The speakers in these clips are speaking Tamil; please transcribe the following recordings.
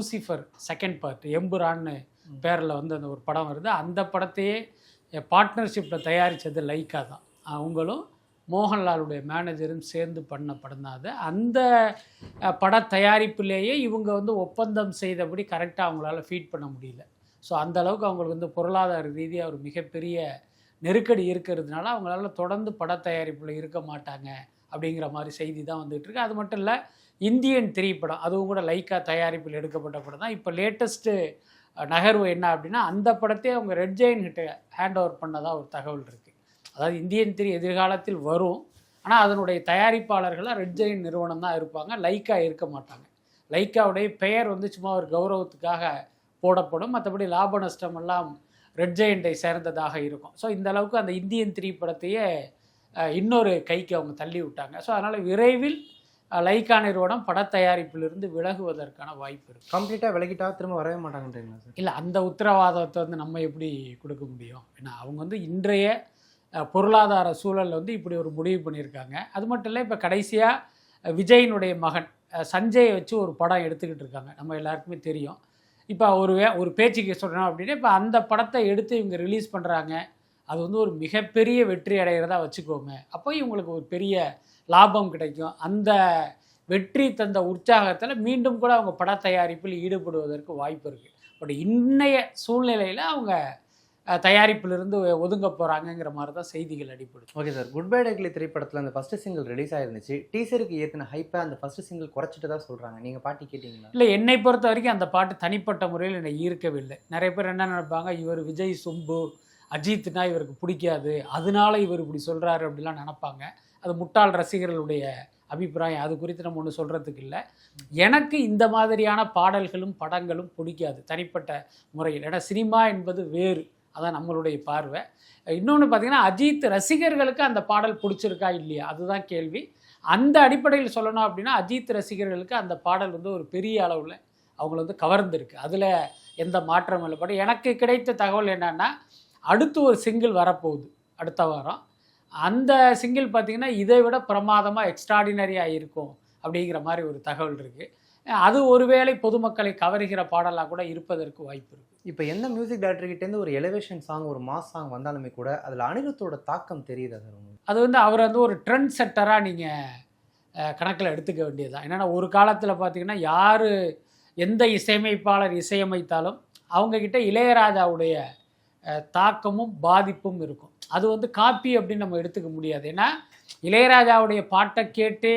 லூசிஃபர் செகண்ட் பார்ட் எம்புரான்னு பேரில் வந்து அந்த ஒரு படம் வருது. அந்த படத்தையே பார்ட்னர்ஷிப்பில் தயாரித்தது லைக்கா தான். அவங்களும் மோகன்லாலுடைய மேனேஜரும் சேர்ந்து பண்ண படம் தான் அது. அந்த பட தயாரிப்புலேயே இவங்க வந்து ஒப்பந்தம் செய்தபடி கரெக்டாக அவங்களால ஃபீட் பண்ண முடியல. ஸோ அந்த அளவுக்கு அவங்களுக்கு வந்து பொருளாதார ரீதியாக ஒரு மிகப்பெரிய நெருக்கடி இருக்கிறதுனால அவங்களால தொடர்ந்து பட தயாரிப்பில் இருக்க மாட்டாங்க அப்படிங்கிற மாதிரி செய்தி தான் வந்துட்டு அது மட்டும் இல்லை இந்தியன் திரைப்படம் அதுவும் கூட லைக்கா தயாரிப்பில் எடுக்கப்பட்ட படம் தான். இப்போ லேட்டஸ்ட்டு நகர்வு என்ன அப்படின்னா அந்த படத்தை அவங்க ரெட் ஜெயின் கிட்ட ஹேண்ட் ஓவர் பண்ணதா ஒரு தகவல் இருக்குது அதாவது இந்தியன் திரி எதிர்காலத்தில் வரும். ஆனால் அதனுடைய தயாரிப்பாளர்களாக ரெட் ஜெயின் நிறுவனம் தான் இருப்பாங்க. லைக்கா இருக்க மாட்டாங்க. லைக்காவுடைய பெயர் வந்து சும்மா ஒரு கௌரவத்துக்காக போடப்படும். மற்றபடி லாப நஷ்டம் எல்லாம் ரெட் ஜெயண்டை சேர்ந்ததாக இருக்கும். ஸோ இந்த அளவுக்கு அந்த இந்தியன் த்ரீ படத்தையே இன்னொரு கைக்கு அவங்க தள்ளி விட்டாங்க. ஸோ அதனால் விரைவில் அஹ், லைக்கா நிறுவனம் பட தயாரிப்பிலிருந்து விலகுவதற்கான வாய்ப்பு இருக்குது கம்ப்ளீட்டாக விலகிட்டா திரும்ப வரவே மாட்டாங்கன்றீங்களா சார்? இல்லை அந்த உத்தரவாதத்தை வந்து நம்ம எப்படி கொடுக்க முடியும்? ஏன்னா அவங்க வந்து இன்றைய பொருளாதார சூழல்ல வந்து இப்படி ஒரு முடிவு பண்ணியிருக்காங்க. அது மட்டும் இல்லை இப்போ கடைசியாக விஜயினுடைய மகன் சஞ்சயை வச்சு ஒரு படம் எடுத்துக்கிட்டு இருக்காங்க. நம்ம எல்லாருக்குமே தெரியும். இப்போ ஒரு ஒரு பேச்சுக்கு சொல்கிறோம் அப்படின்னா இப்போ அந்த படத்தை எடுத்து இவங்க ரிலீஸ் பண்ணுறாங்க அது வந்து ஒரு மிகப்பெரிய வெற்றி அடைகிறதா வச்சுக்கோங்க அப்போ இவங்களுக்கு ஒரு பெரிய லாபம் கிடைக்கும். அந்த வெற்றி தந்த உற்சாகத்தில் மீண்டும் கூட அவங்க பட தயாரிப்பில் ஈடுபடுவதற்கு வாய்ப்பு இருக்குது பட் இன்னைய சூழ்நிலையில் அவங்க தயாரிப்பிலிருந்து ஒதுங்க போகிறாங்கங்கிற மாதிரி தான் செய்திகள் அடிப்படுது ஓகே சார். குட் பை டெக்லி திரைப்படத்தில் அந்த ஃபர்ஸ்ட் சிங்கிள் ரிலீஸ் ஆயிருந்துச்சு. டீசருக்கு ஏற்றின ஹைப்பை அந்த ஃபர்ஸ்ட் சிங்கிள் குறைச்சிட்டு தான் சொல்கிறாங்க நீங்கள் பாட்டி கேட்டிங்களா? இல்லை என்னை பொறுத்த வரைக்கும் அந்த பாட்டு தனிப்பட்ட முறையில் என்னை ஈர்க்கவில்லை. நிறைய பேர் என்ன நினைப்பாங்க இவர் விஜய் சும்பு அஜித்னா இவருக்கு பிடிக்காது அதனால இவர் இப்படி சொல்கிறாரு அப்படிலாம் நினப்பாங்க. அது முட்டாள் ரசிகர்களுடைய அபிப்பிராயம். அது குறித்து நம்ம ஒன்று சொல்கிறதுக்கு இல்லை. எனக்கு இந்த மாதிரியான பாடல்களும் படங்களும் பிடிக்காது தனிப்பட்ட முறையில். ஏன்னா சினிமா என்பது வேறு. அதான் நம்மளுடைய பார்வை. இன்னொன்று பார்த்தீங்கன்னா அஜித் ரசிகர்களுக்கு அந்த பாடல் பிடிச்சிருக்கா இல்லையா? அதுதான் கேள்வி. அந்த அடிப்படையில் சொல்லணும் அப்படின்னா அஜித் ரசிகர்களுக்கு அந்த பாடல் வந்து ஒரு பெரிய அளவில் அவங்கள வந்து கவர்ந்திருக்கு. அதில் எந்த மாற்றமும் இல்லை. பட் எனக்கு கிடைத்த தகவல் என்னன்னா அடுத்து ஒரு சிங்கிள் வரப்போகுது அடுத்த வாரம். அந்த சிங்கிள் பார்த்தீங்கன்னா இதை விட பிரமாதமாக எக்ஸ்ட்ராடினரியாக இருக்கும் அப்படிங்கிற மாதிரி ஒரு தகவல் இருக்குது அது ஒருவேளை பொதுமக்களை கவருகிற பாடலாக கூட இருப்பதற்கு வாய்ப்பு இருக்குது இப்போ எந்த மியூசிக் டேரக்டர்கிட்டேருந்து ஒரு எலிவேஷன் சாங் ஒரு மாஸ் சாங் வந்தாலுமே கூட அதில் அனிருத்தோட தாக்கம் தெரியுதா உங்களுக்கு? அது வந்து அவர் வந்து ஒரு ட்ரெண்ட் செட்டராக நீங்கள் கணக்கில் எடுத்துக்க வேண்டியதுதான். என்னென்னா ஒரு காலத்தில் பார்த்தீங்கன்னா யார் எந்த இசையமைப்பாளர் இசையமைத்தாலும் அவங்கக்கிட்ட இளையராஜாவுடைய தாக்கமும் பாதிப்பும் இருக்கும். அது வந்து காப்பி அப்படின்னு நம்ம எடுத்துக்க முடியாது. ஏன்னா இளையராஜாவுடைய பாட்டை கேட்டே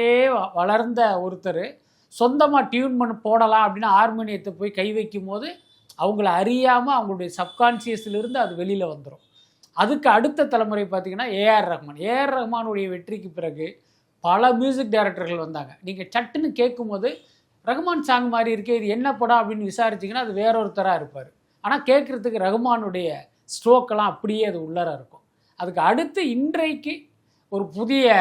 வளர்ந்த ஒருத்தர் சொந்தமாக டியூன் பண்ணி போடலாம் அப்படின்னு ஹார்மோனியத்தை போய் கை வைக்கும் போது அவங்கள அறியாமல் அவங்களுடைய சப்கான்சியஸ்லேருந்து அது வெளியில் வந்துடும் அதுக்கு அடுத்த தலைமுறை பார்த்தீங்கன்னா ஏஆர் ரஹ்மான். ஏஆர் ரஹ்மானுடைய வெற்றிக்கு பிறகு பல மியூசிக் டைரக்டர்கள் வந்தாங்க. நீங்கள் சட்டுன்னு கேட்கும்போது ரகுமான் சாங் மாதிரி இருக்கே இது என்ன படம் அப்படின்னு விசாரிச்சிங்கன்னா அது வேறொருத்தராக இருப்பார். ஆனால் கேட்குறதுக்கு ரகுமானுடைய ஸ்ட்ரோக்கெல்லாம் அப்படியே அது உள்ளர இருக்கும். அதுக்கு அடுத்து இன்றைக்கு ஒரு புதிய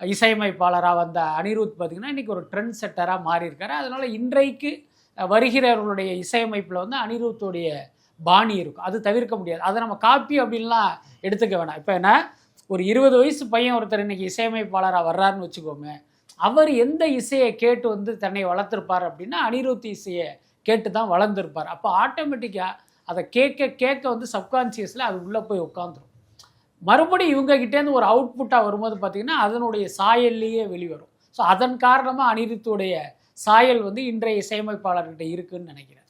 இசையமைப்பாளராக வந்த அனிருத் பார்த்திங்கன்னா இன்றைக்கி ஒரு ட்ரெண்ட் செட்டராக மாறியிருக்காரு. அதனால் இன்றைக்கு வருகிறவர்களுடைய இசையமைப்பில் வந்து அனிருத்துடைய பாணி இருக்கும். அது தவிர்க்க முடியாது. அதை நம்ம காப்பி அப்படின்லாம் எடுத்துக்க வேணாம். இப்போ என்ன? ஒரு இருபது வயசு பையன் ஒருத்தர் இன்றைக்கி இசையமைப்பாளராக வர்றாருன்னு வச்சுக்கோமே அவர் எந்த இசையை கேட்டு வந்து தன்னை வளர்த்துருப்பார் அப்படின்னா அனிருத் இசையை கேட்டு தான் வளர்ந்துருப்பார். அப்போ ஆட்டோமேட்டிக்காக அதை கேட்க கேட்க வந்து சப்கான்சியஸில் அது உள்ளே போய் உட்காந்துரும் மறுபடியும் இவங்ககிட்டேருந்து ஒரு அவுட்புட்டாக வரும்போது பார்த்திங்கன்னா அதனுடைய சாயல்லையே வெளிவரும். ஸோ அதன் காரணமாக அனிருத்துடைய சாயல் வந்து இன்றைய இசையமைப்பாளர்கிட்ட இருக்குன்னு நினைக்கிறேன்.